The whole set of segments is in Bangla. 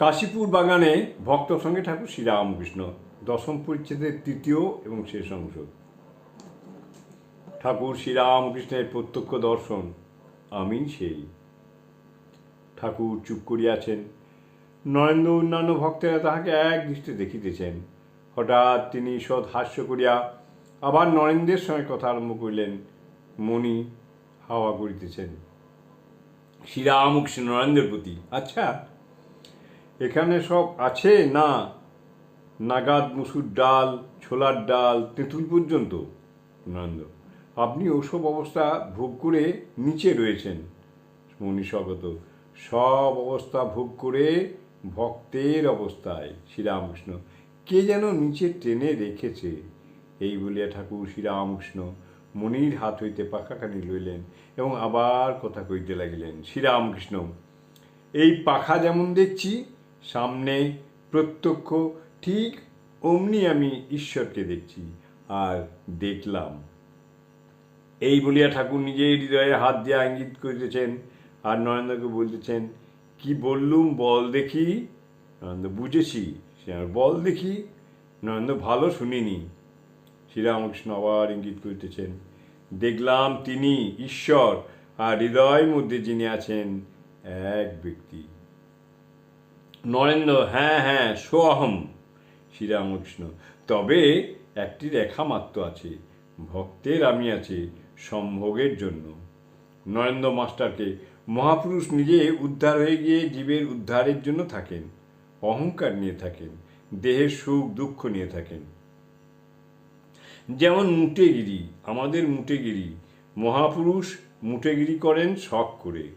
কাশীপুর বাগানে ভক্ত সঙ্গে ঠাকুর শ্রীরামকৃষ্ণ, দশম পরিচ্ছেদের তৃতীয় এবং শেষ অংশ। ঠাকুর শ্রীরামকৃষ্ণের প্রত্যক্ষ দর্শন আমি সেই। ঠাকুর চুপ করিয়াছেন। নরেন্দ্র অন্যান্য ভক্তেরা তাহাকে এক দৃষ্টি দেখিতেছেন। হঠাৎ তিনি সৎ হাস্য করিয়া আবার নরেন্দ্রের সঙ্গে কথা আরম্ভ করিলেন। মণি হাওয়া করিতেছেন। শ্রীরামকৃষ্ণ নরেন্দ্রের প্রতি আচ্ছা এখানে সব আছে না? নাগাদ মুসুর ডাল, ছোলার ডাল, তেঁতুল পর্যন্ত? নরেন্দ্র আপনি ওসব অবস্থা ভোগ করে নিচে রয়েছেন। মনীষগত সব অবস্থা ভোগ করে ভক্তের অবস্থায়। শ্রীরামকৃষ্ণ, কে যেন নিচে টেনে রেখেছে? এই বলিয়া ঠাকুর শ্রীরামকৃষ্ণ মনির হাত হইতে পাখাখানি লইলেন এবং আবার কথা কইতে লাগিলেন, শ্রীরামকৃষ্ণ, এই পাখা যেমন দেখছি সামনে প্রত্যক্ষ, ঠিক অমনি আমি ঈশ্বরকে দেখছি আর দেখলাম। এই বলিয়া ঠাকুর নিজেই হৃদয়ে হাত দিয়ে ইঙ্গিত করিতেছেন আর নরেন্দ্রকে বলতেছেন, কি বললুম বল দেখি? নরেন্দ্র, বুঝেছি। সে আমার বল দেখি? নরেন্দ্র, ভালো শুনিনি। শ্রীরামকৃষ্ণ আবার ইঙ্গিত করিতেছেন, দেখলাম তিনি ঈশ্বর আর হৃদয়ের মধ্যে যিনি আছেন এক ব্যক্তি। নরেন্দ্র হ্যাঁ হ্যাঁ সোহম, শ্রীরামকৃষ্ণ। তবে একটি রেখা মাত্র আছে, ভক্তের আমি আছে সম্ভোগের জন্য। নরেন্দ্র মাস্টারকে, মহাপুরুষ নিজে উদ্ধার হয়ে গিয়ে জীবের উদ্ধারের জন্য থাকেন, অহংকার নিয়ে থাকেন, দেহের সুখ, দুঃখ নিয়ে থাকেন। যেমন মুটেগিরি, আমাদের মুটেগিরি, মহাপুরুষ মুটেগিরি করেন শখ করে।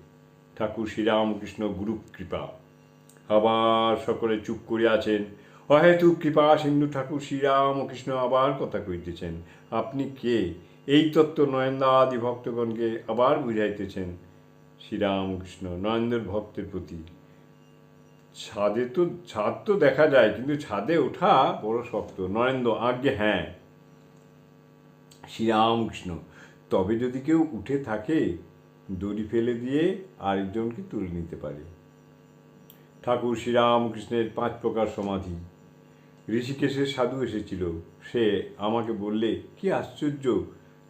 ঠাকুর শ্রীরামকৃষ্ণ গুরু কৃপা। আবার সকলে চুপ করে আছেন অহেতু কৃপা, সিন্ধু ঠাকুর শ্রীরামকৃষ্ণ আবার কথা কইতেছেন আপনি কে? এই তত্ত্ব নয়নদাদি ভক্তগণকে আবার বুঝাইতেছেন। শ্রীরামকৃষ্ণ নরেন্দ্র ভক্তের প্রতি। ছাদে তো, ছাদ তো দেখা যায়, কিন্তু ছাদে ওঠা বড় শক্ত। নরেন্দ্র আজ্ঞে হ্যাঁ। শ্রীরামকৃষ্ণ তবে যদি কেউ উঠে থাকে, দড়ি ফেলে দিয়ে আরেকজনকে তুলে নিতে পারে। ঠাকুর শ্রীরামকৃষ্ণের পাঁচ প্রকার সমাধি। ঋষিকেশের সাধু এসেছিল। সে আমাকে বললে, কি আশ্চর্য,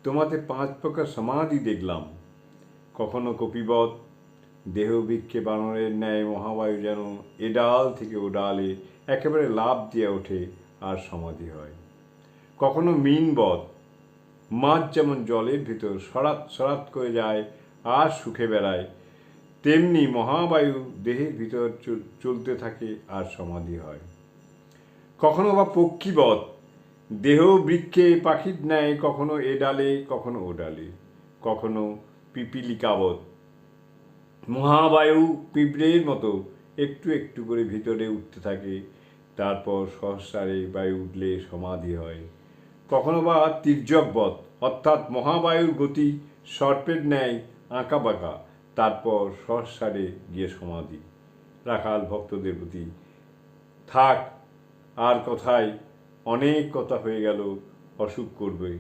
তোমাতে পাঁচ প্রকার সমাধি দেখলাম। কখনো কপিবত দেহবৃক্ষে বানরের ন্যায় মহাবায়ু যেন এ ডাল থেকে ও ডালে একেবারে লাভ দিয়ে ওঠে আর সমাধি হয়। কখনো মিনবধ মাছ যেমন জলের ভিতর সরাত সরাত করে যায়, আর সুখে বেড়ায় তেমনি মহাবায়ু দেহের ভিতর চল- চলতে থাকে আর সমাধি হয়। কখনো বা পক্ষীবধ, দেহ বৃক্ষে পাখির ন্যায়, কখনো এ ডালে, কখনো ও ডালে, কখনো পিপিলিকাবধ। মহাবায়ু পিঁপড়ের মতো একটু একটু করে ভিতরে উঠতে থাকে, তারপর সহস্রারে বায়ু উঠলে সমাধি হয়। কখনো বা তির্যকবধ, অর্থাৎ মহাবায়ুর গতি সর্পের ন্যায় আঁকা বাঁকা তারপর সহস্রারে গিয়ে সমাধি। রাখাল ভক্তদের প্রতি, থাক, আর কথায় অনেক কথা হয়ে গেল, অসুখ করবে।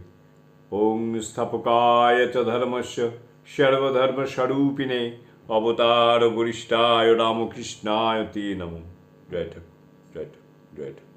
ওং স্থাপকায় চ ধর্মস্য, সর্বধর্ম স্বরূপিণে অবতার বরিষ্ঠায় রামকৃষ্ণায় তে নম। জয় ঠাকুর জয় ঠাকুর জয় ঠাকুর।